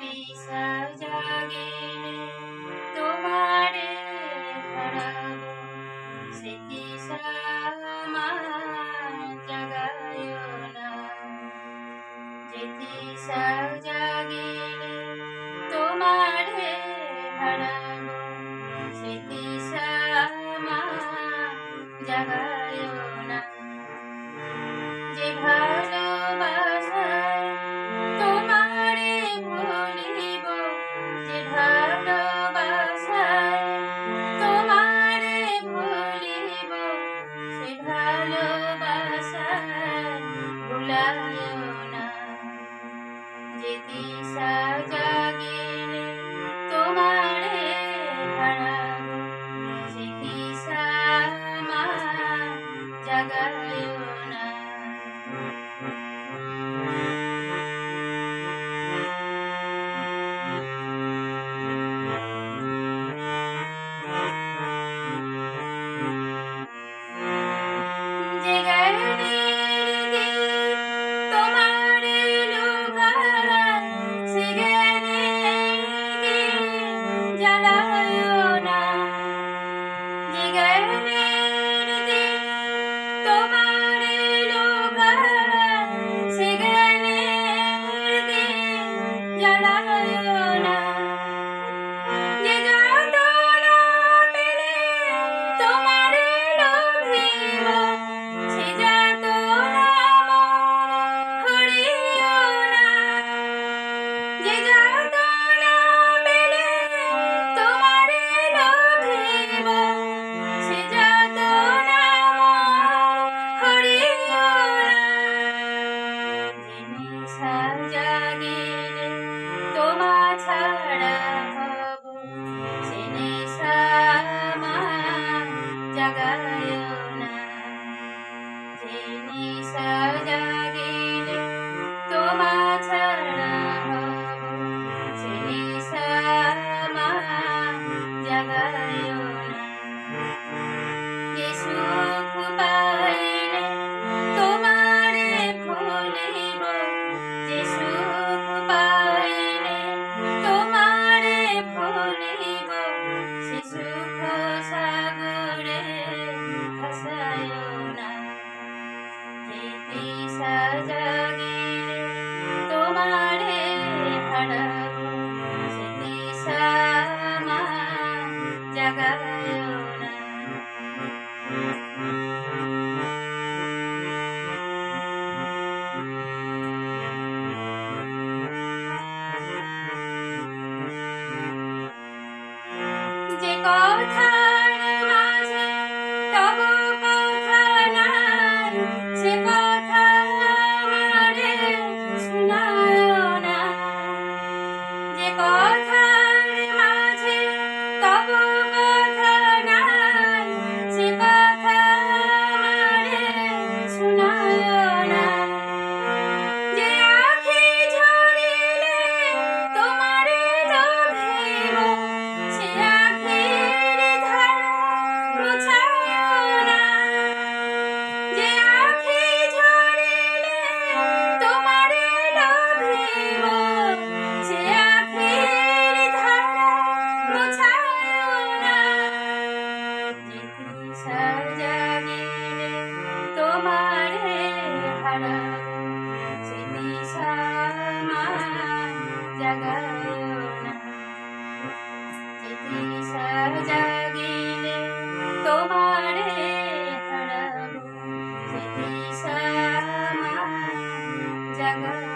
দিশা জাগে তোমারে হারাব সে দিশা জাগায় না। যে দিশা জাগে Sagar. जगत् Amen.